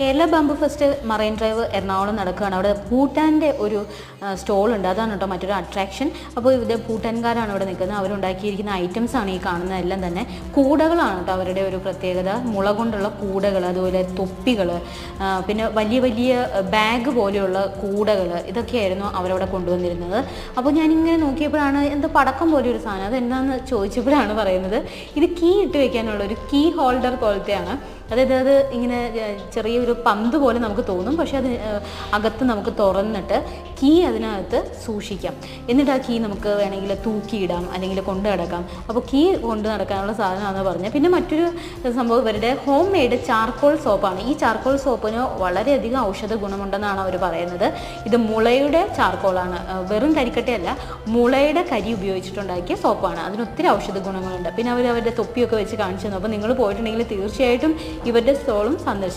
Kerala bamboo fest marine drive Ernakulam നടക്കുകയാണ്. അവിടെ ഭൂട്ടാന്റെ ഒരു സ്റ്റോൾ ഉണ്ട് അതാണ് കേട്ടോ മറ്റൊരു അട്രാക്ഷൻ അപ്പോൾ ഇത് ഭൂട്ടാൻകാരാണ് ഇവിടെ നിൽക്കുന്നത്. അവരുണ്ടാക്കിയിരിക്കുന്ന ഐറ്റംസ് ആണ് ഈ കാണുന്നതെല്ലാം തന്നെ കൂടകളാണ് കേട്ടോ അവരുടെ ഒരു പ്രത്യേകത. മുള കൊണ്ടുള്ള കൂടകൾ അതുപോലെ തൊപ്പികൾ പിന്നെ വലിയ വലിയ ബാഗ് പോലെയുള്ള കൂടകൾ ഇതൊക്കെയായിരുന്നു അവരവിടെ കൊണ്ടുവന്നിരുന്നത്. അപ്പോൾ ഞാനിങ്ങനെ നോക്കിയപ്പോഴാണ് എന്തോ പടക്കം പോലെ ഒരു സാധനം. അതെന്താണെന്ന് ചോദിച്ചപ്പോഴാണ് പറയുന്നത്. ഇത് കീ ഇട്ട് വെക്കാനുള്ള ഒരു കീ ഹോൾഡർ പോലത്തെയാണ്. അതായത് അത് ഇങ്ങനെ ഏർ, ചെറിയൊരു പന്ത് പോലെ നമുക്ക് തോന്നും. പക്ഷേ അത് അകത്ത് നമുക്ക് തുറന്നിട്ട് കീ അതിനകത്ത് സൂക്ഷിക്കാം. എന്നിട്ട് ആ കീ നമുക്ക് വേണമെങ്കിൽ തൂക്കിയിടാം അല്ലെങ്കിൽ കൊണ്ടു നടക്കാം. അപ്പോൾ കീ കൊണ്ട് നടക്കാനുള്ള സാധനമാണെന്ന് പറഞ്ഞാൽ പിന്നെ മറ്റൊരു സംഭവം ഇവരുടെ ഹോം മെയ്ഡ് ചാർക്കോൾ സോപ്പാണ് ഈ ചാർക്കോൾ സോപ്പിന് വളരെയധികം ഔഷധ ഗുണമുണ്ടെന്നാണ് അവർ പറയുന്നത്. ഇത് മുളയുടെ ചാർക്കോളാണ് വെറും കരിക്കട്ടയല്ല മുളയുടെ കരി ഉപയോഗിച്ചിട്ടുണ്ടാക്കിയ സോപ്പാണ് അതിന് ഒത്തിരി ഔഷധ ഗുണങ്ങളുണ്ട്. പിന്നെ അവർ അവരുടെ തൊപ്പിയൊക്കെ വെച്ച് കാണിച്ചു തന്നു. അപ്പോൾ നിങ്ങൾ പോയിട്ടുണ്ടെങ്കിൽ തീർച്ചയായിട്ടും ഇവരുടെ സ്റ്റോളും സന്ദർശിക്കും.